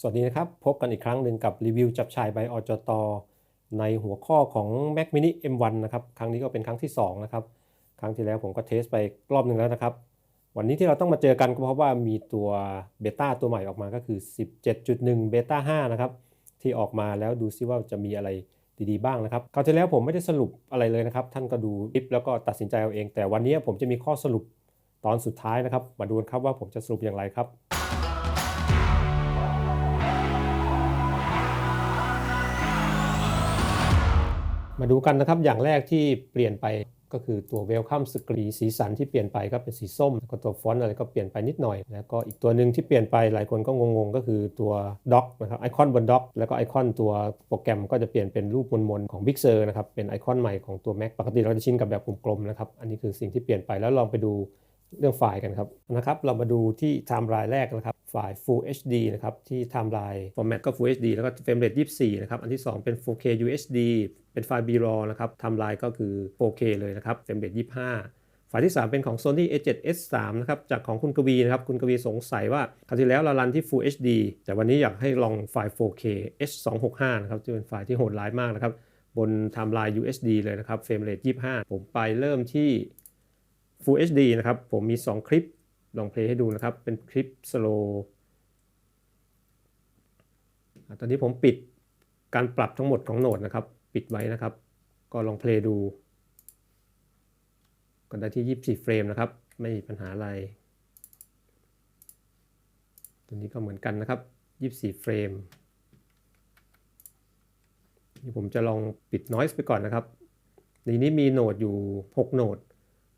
สวัสดีนะครับ พบกันอีกครั้งหนึ่งกับรีวิวจับชายใบอจตในหัวข้อของ Mac Mini M1 นะครับ ครั้งนี้ก็เป็นครั้งที่ 2 นะครับ ครั้งที่แล้วผมก็เทสไปรอบหนึ่งแล้วนะครับ วันนี้ที่เราต้องมาเจอกันก็เพราะว่ามีตัวเบต้าตัวใหม่ออกมาก็คือ 17.1 เบต้า5นะครับ ที่ออกมาแล้วดูซิว่าจะมีอะไรดีๆบ้างนะครับ คราวที่แล้วผมไม่ได้สรุปอะไรเลยนะครับ ท่านก็ดูคลิปแล้วก็ตัดสินใจเอาเอง แต่วันนี้ผมจะมีข้อสรุปตอนสุดท้ายนะครับ มาดูกันครับว่าผมจะสรุปอย่างไรครับ มาดูกันนะครับอย่างแรกที่เปลี่ยนไปก็คือตัว Welcome Screen สีสันที่เปลี่ยนไปก็เป็นสีส้มแล้วก็ตัวฟอนต์อะไรก็เปลี่ยนไปนิดหน่อย แล้วก็อีกตัวหนึ่งที่เปลี่ยนไปหลายคนก็งงๆ ก็คือตัวด็อกนะครับไอคอนบนด็อกแล้วก็ไอคอนตัวโปรแกรมก็จะเปลี่ยนเป็นรูปมนๆของ Big Sur นะครับเป็นไอคอนใหม่ของตัว Mac ปกติเราจะชินกับแบบกลมๆนะครับอันนี้คือสิ่งที่เปลี่ยนไปแล้วลองไปดู เรื่องไฟล์กันครับนะครับ เรามาดูที่ไทม์ไลน์แรกนะครับไฟล์ Full HD นะครับ ที่ไทม์ไลน์ format ก็ Full HD แล้วก็ frame rate 24 นะครับ อันที่ 2 เป็น 4K UHD เป็นไฟล์ B-RAW นะครับไทม์ไลน์ก็คือ 4K เลยนะครับ frame rate 25 ไฟล์ที่ 3 เป็นของ Sony A7S3 นะครับ จากของคุณกวีนะครับ คุณกวีสงสัยว่าคราวที่แล้วเรารันที่ Full HD แต่วันนี้อยากให้ลองไฟล์ 4K H265 นะครับที่เป็นไฟล์ที่โหดร้ายมากนะครับบนไทม์ไลน์ UHD เลยนะครับ frame rate 25 ผมไปเริ่มที่ Full HD นะครับ ผมมี 2 คลิป ลองเพลย์ให้ดูนะครับ เป็นคลิปสโลตอนนี้ผมปิดการปรับทั้งหมดของโหนดนะครับ ปิดไว้นะครับ ก็ลองเพลย์ดูก็ได้ที่ 24 เฟรมนะครับ ไม่มีปัญหาอะไร ตัวนี้ก็เหมือนกันนะครับ 24 เฟรม นี่ผมจะลองปิด noise ไปก่อนนะครับ ในนี้มีโหนดอยู่ 6 โหนด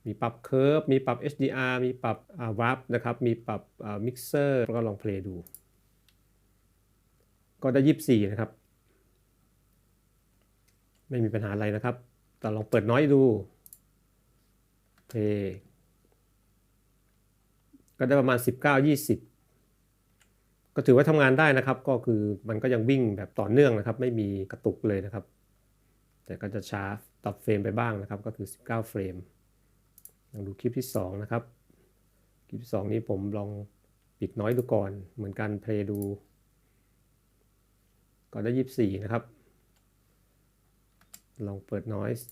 มีปรับเคอร์ฟมีปรับ HDR มีปรับวาร์ปนะครับ มีปรับมิกเซอร์แล้วก็ลองเพลย์ดู ก็ได้ 24 นะครับ ไม่มีปัญหาอะไรนะครับ แต่ลองเปิดน้อยดูเพลย์ก็ได้ประมาณ 19 20 ก็ถือว่าทำงานได้นะครับ ก็คือมันก็ยังวิ่งแบบต่อเนื่องนะครับ ไม่มีกระตุกเลยนะครับ แต่ก็จะช้าตัดเฟรมไปบ้างนะครับ ก็คือ 19 เฟรม ลองดูคลิปที่ 2 นะครับ คลิปที่ 2 นี้ผมลองปิดน้อยดูก่อน เหมือนกันเพลย์ดู ก็ได้ 24 นะครับ ลองเปิด noise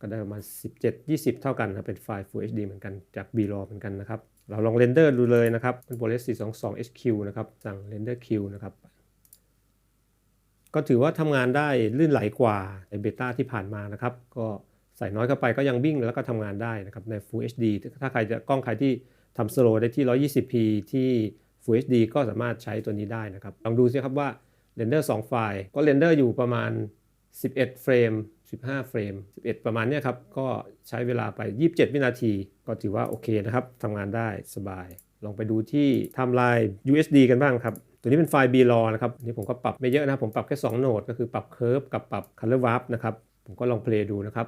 ก็ได้ประมาณ 17 20 เท่ากันนะเป็นไฟล์ Full HD เหมือนกันจาก B-RAW เหมือนกันนะครับ เราลองเรนเดอร์ดูเลยนะครับเป็น ProRes 422 HQ นะครับ สั่ง render Q นะครับ ก็ถือว่าทำงานได้ลื่นไหลกว่าในเบต้าที่ผ่านมานะครับ ก็ ใส่น้อยเข้าไปก็ยังวิ่งแล้วก็ทำงานได้นะครับใน Full HD ถ้าใครจะกล้องใครที่ทำสโลได้ที่ 120p ที่ Full HD ก็สามารถใช้ตัวนี้ได้นะครับลองดูสิครับว่าเรนเดอร์2ไฟล์ก็เรนเดอร์อยู่ประมาณ 11 เฟรม 15 เฟรม 11 ประมาณนี้ครับ ก็ใช้เวลาไป 27 วินาที ก็ถือว่าโอเคนะครับทำงานได้สบาย ลองไปดูที่ไทม์ไลน์ USD กันบ้างครับ ตัวนี้เป็นไฟล์ B-RAW นะครับ นี่ผมก็ปรับไม่เยอะนะ ผมปรับแค่ 2 โหนด ก็คือปรับ Curve กับปรับ Color Warp นะครับ ผมก็ลองเพลย์ดูนะครับ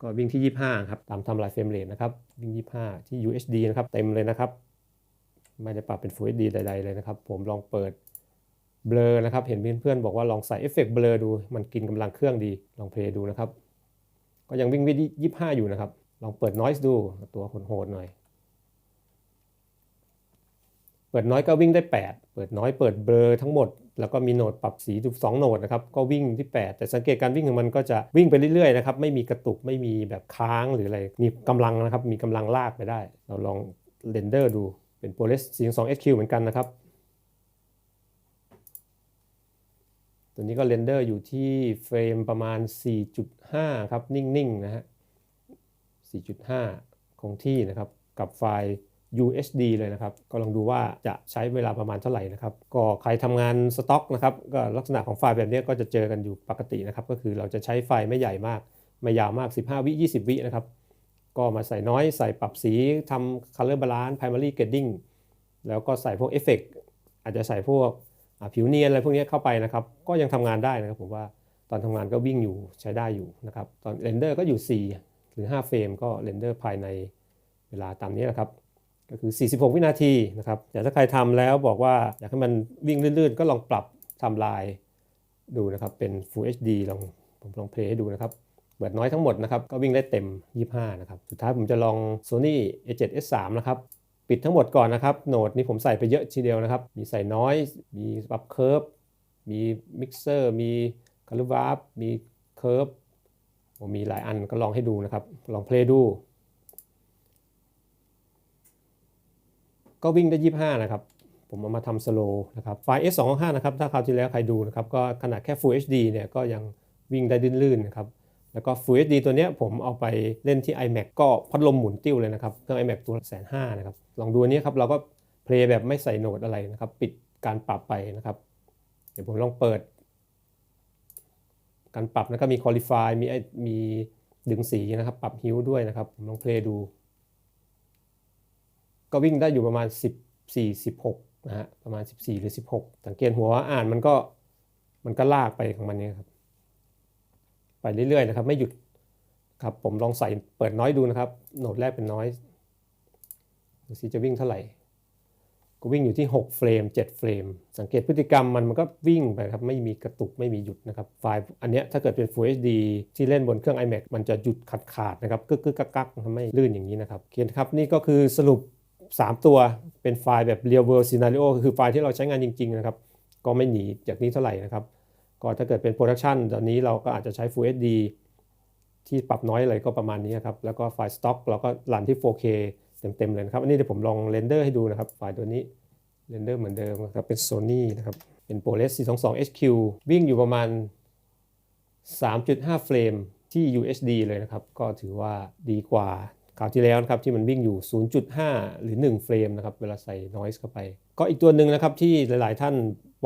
ก็วิ่งที่ 25 ครับ ตามทม์ไลน์เฟรมเรทนะครับ วิ่ง 25 ที่ UHD นะครับ เต็มเลยนะครับ ไม่ได้ปรับเป็น Full HD ใดๆเลยนะครับ ผมลองเปิดเบลอนะครับ เห็นเพื่อนๆบอกว่าลองใส่เอฟเฟกต์เบลอดู มันกินกำลังเครื่องดี ลองเพลย์ดูนะครับ ก็ยังวิ่งวิ่งยี่ห้าอยู่นะครับ ลองเปิด noise ดู ตัวโหดๆหน่อย เปิดน้อยก็วิ่งได้ 8 เปิดน้อยเปิดเบลอทั้งหมด แล้วก็มีโหนดปรับสีทุก2โหนดนะครับก็วิ่งที่ 8 แต่สังเกตการวิ่งของมันก็จะวิ่งไปเรื่อยๆนะครับไม่มีกระตุกไม่มีแบบค้างหรืออะไรมีกำลังนะครับมีกำลังลากไปได้ เราลองเรนเดอร์ดูเป็น ProRes 422 HQ เหมือนกันนะครับ ตัวนี้ก็เรนเดอร์อยู่ที่เฟรมประมาณ 4.5 ครับ นิ่งๆนะฮะ4.5 คงที่นะครับกับไฟล์ UHD เลยนะครับ ก็ลองดูว่าจะใช้เวลาประมาณเท่าไหร่นะครับ ก็ใครทำงานสต็อกนะครับ ก็ลักษณะของไฟล์แบบนี้ก็จะเจอกันอยู่ปกตินะครับ ก็คือเราจะใช้ไฟล์ไม่ใหญ่มาก ไม่ยาวมาก 15 วิ 20 วินะครับ ก็มาใส่น้อย ใส่ปรับสีทำ color balance primary grading แล้วก็ใส่พวกเอฟเฟกอาจจะใส่พวกผิวเนียนอะไรพวกนี้เข้าไปนะครับ ก็ยังทำงานได้นะครับผมว่าตอนทำงานก็วิ่งอยู่ใช้ได้อยู่นะครับ ตอนเรนเดอร์ก็อยู่ 4 หรือ 5 เฟรมก็เรนเดอร์ภายในเวลาตามนี้นะครับ ก็คือ 46 วินาทีนะครับแต่ถ้าใครทำแล้วบอกว่าอยากให้มันวิ่งลื่นๆ ก็ลองปรับทำลายดูนะครับ เป็น Full HD ลองผมลองเพลย์ให้ดูนะครับเปิดน้อยทั้งหมดนะครับ ก็วิ่งได้เต็ม 25 นะครับ สุดท้ายผมจะลอง Sony A7S3 นะครับ ปิดทั้งหมดก่อนนะครับ โหนดนี่ผมใส่ไปเยอะทีเดียวนะครับ มีใส่น้อย มีปรับเคิร์ฟ มีมิกเซอร์ มีคาร์วาร์มีเคิร์ฟผมมีหลายอันก็ลองให้ดูนะครับ ลองเพลย์ดู ก็วิ่งได้ 25 นะครับ ผมเอามาทำสโลนะครับไฟล์ S265 นะครับ ถ้าคราวที่แล้วใครดูนะครับ ก็ขนาดแค่ Full HD เนี่ยก็ยังวิ่งได้ลื่นๆนะครับ แล้วก็ Full HD ตัวเนี้ยผมเอาไปเล่นที่ iMac ก็พัดลมหมุนติ้วเลยนะครับ เครื่อง iMac ตัวแสนห้านะครับ ลองดูอันนี้ครับ เราก็เพลย์แบบไม่ใส่โหนดอะไรนะครับ ปิดการปรับไปนะครับ เดี๋ยวผมลองเปิด การปรับนะครับมี Qualify มีมีดึงสีนะครับ ปรับฮิวด้วยนะครับ ผมลองเพลย์ดู ก็วิ่งได้อยู่ประมาณ 14 16นะฮะประมาณ 14 หรือ 16 สังเกตหัวอ่านมันก็มันก็ลากไปของมันเนี่ยครับไปเรื่อยๆนะครับไม่หยุดครับผมลองใส่เปิดน้อยดูนะครับ โหนดแรกเป็นน้อยดูสิจะวิ่งเท่าไหร่ก็วิ่งอยู่ที่ 6 เฟรม 7 เฟรม สังเกตพฤติกรรมมันมันก็วิ่งไปครับไม่มีกระตุกไม่มีหยุดนะครับไฟล์อันเนี้ยถ้าเกิดเป็น Full HD ที่เล่นบนเครื่อง iMac มันจะหยุดขาดขาดๆนะครับกึกกึกกักกักทำให้ลื่นอย่างนี้นะครับโอเคครับนี่ก็คือสรุป 3 ตัวเป็นไฟล์แบบ real world scenario คือไฟล์ที่เราใช้งานจริงๆนะครับก็ไม่หนีจากนี้เท่าไหร่นะครับ ก็ถ้าเกิดเป็น production ตอนนี้เราก็อาจจะใช้ Full HD ที่ปรับน้อยอะไรก็ประมาณนี้ครับ แล้วก็ไฟล์ stock เราก็รันที่ 4K เต็มๆเลยนะครับ อันนี้เดี๋ยวผมลองเรนเดอร์ให้ดูนะครับ ไฟล์ตัวนี้เรนเดอร์เหมือนเดิมนะครับ เป็น Sony นะครับ เป็น ProRes 422 HQ วิ่งอยู่ประมาณ 3.5 เฟรมที่ UHD เลยนะครับ ก็ถือว่าดีกว่า คราวที่แล้วนะครับที่มันวิ่งอยู่ 0.5 หรือ 1 เฟรมนะครับเวลาใส่ noise เข้าไป ก็อีกตัวหนึ่งนะครับที่หลาย ๆ ท่าน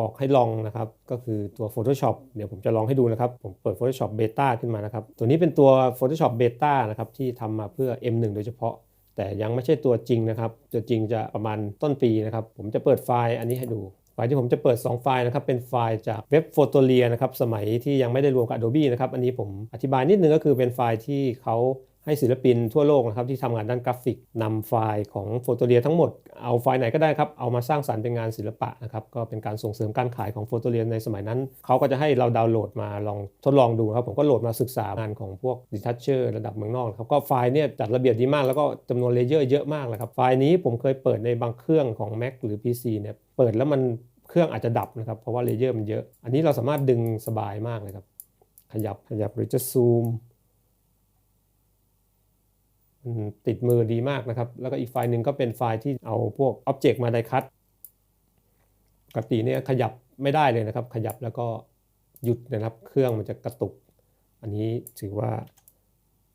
บอกให้ลองนะครับก็คือตัว Photoshop เดี๋ยวผมจะลองให้ดูนะครับ ผมเปิด Photoshop Beta ขึ้นมานะครับ ตัวนี้เป็นตัว Photoshop Beta นะครับที่ทำมาเพื่อ M1 โดยเฉพาะ แต่ยังไม่ใช่ตัวจริงนะครับ ตัวจริงจะประมาณต้นปีนะครับ ผมจะเปิดไฟล์อันนี้ให้ดูไฟล์ที่ผมจะเปิด 2 ไฟล์นะครับเป็นไฟล์จากเว็บ p h o t o l i a นะครับสมัยที่ยังไม่ได้รวมกับ Adobe นะครับอันนี้ผมอธิบายนิดนึงก็คือเป็นไฟล์ที่เขา ให้ศิลปินทั่วโลกนะครับที่ทำงานด้านกราฟิกนำไฟล์ของ p h o t o l i a ทั้งหมด เอาไฟล์ไหนก็ได้ครับ เอามาสร้างสรรค์เป็นงานศิลปะนะครับ ก็เป็นการส่งเสริมการขายของ p h o t o l i a ในสมัยนั้น เขาก็จะให้เราดาวน์โหลดมาลองทดลองดูครับ ผมก็โหลดมาศึกษางานของพวก Retoucher ระดับเมืองนอกครับ ก็ไฟล์เนี่ยจัดระเบียบดีมาก แล้วก็จำนวนเลเยอร์เยอะมากเลยครับ ไฟล์นี้ผมเคยเปิดในบางเครื่องของ Mac หรือ PC เนี่ย เปิดแล้วมันเครื่องอาจจะดับนะครับ เพราะว่าเลเยอร์มันเยอะ อันนี้เราสามารถดึงสบายมากเลยครับ ขยับ ขยับหรือจะซูม ติดมือดีมากนะครับ แล้วก็อีกไฟล์หนึ่งก็เป็นไฟล์ที่เอาพวก Object มาไดคัตปกติเนี่ยขยับไม่ได้เลยนะครับ ขยับแล้วก็หยุดนะครับ เครื่องมันจะกระตุก อันนี้ถือว่า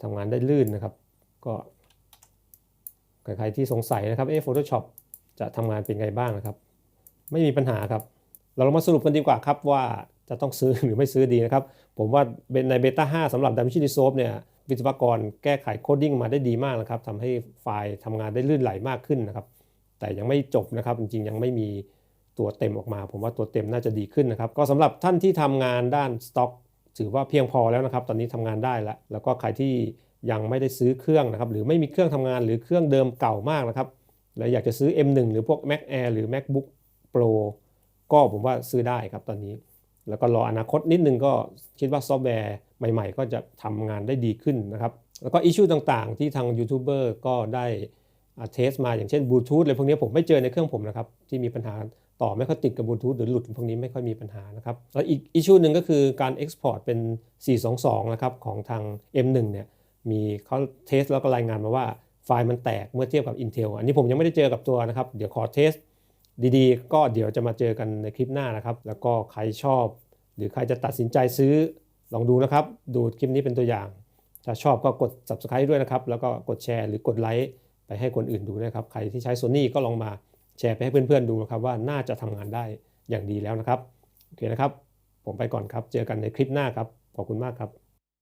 ทำงานได้ลื่นนะครับ ก็ใครที่สงสัยนะครับเอ๊ะ Photoshop จะทำงานเป็นไงบ้างนะครับ ไม่มีปัญหาครับ เราลองมาสรุปกันดีกว่าครับว่าจะต้องซื้อหรือไม่ซื้อดีนะครับ ผมว่าในเบต้า5สำหรับ DaVinci Resolve เนี่ย วิศวกรแก้ไขโคดดิ้งมาได้ดีมากนะครับทำให้ไฟล์ทำงานได้ลื่นไหลมากขึ้นนะครับ แต่ยังไม่จบนะครับ จริงๆ ยังไม่มีตัวเต็มออกมา ผมว่าตัวเต็มน่าจะดีขึ้นนะครับ ก็สำหรับท่านที่ทำงานด้านสต็อกถือว่าเพียงพอแล้วนะครับ ตอนนี้ทำงานได้แล้วแล้วก็ใครที่ยังไม่ได้ซื้อเครื่องนะครับ หรือไม่มีเครื่องทำงานหรือเครื่องเดิมเก่ามากนะครับ แล้วอยากจะซื้อ M1 หรือพวก Mac Air หรือ MacBook Pro ก็ผมว่าซื้อได้ครับตอนนี้ แล้วก็รออนาคตนิดนึงก็คิดว่าซอฟต์แวร์ ใหม่ๆ ก็จะทำงานได้ดีขึ้นนะครับ แล้วก็อิชชูต่างๆ ที่ทางยูทูบเบอร์ก็ได้เทสมาอย่างเช่นบลูทูธอะไรพวกนี้ผมไม่เจอในเครื่องผมนะครับ ที่มีปัญหาต่อไม่ค่อยติดกับบลูทูธหรือหลุดพวกนี้ไม่ค่อยมีปัญหานะครับแล้วอีกอิชชูหนึ่งก็คือการ Export เป็น 422 นะครับ ของทาง M1 เนี่ยมีเขาเทสแล้วก็รายงานมาว่าไฟล์มันแตกเมื่อเทียบกับ Intel อันนี้ผมยังไม่ได้เจอกับตัวนะครับ เดี๋ยวขอเทสดีๆ ก็เดี๋ยวจะมาเจอกันในคลิปหน้านะครับ แล้วก็ใครชอบ หรือใครจะตัดสินใจซื้อ ลองดูนะครับ ดูคลิปนี้เป็นตัวอย่าง ถ้าชอบก็กด subscribe ด้วยนะครับ แล้วก็กดแชร์หรือกดไลค์ไปให้คนอื่นดูนะครับ ใครที่ใช้ Sony ก็ลองมาแชร์ไปให้เพื่อนๆดูนะครับว่าน่าจะทำงานได้อย่างดีแล้วนะครับ โอเคนะครับ ผมไปก่อนครับ เจอกันในคลิปหน้าครับ ขอบคุณมากครับ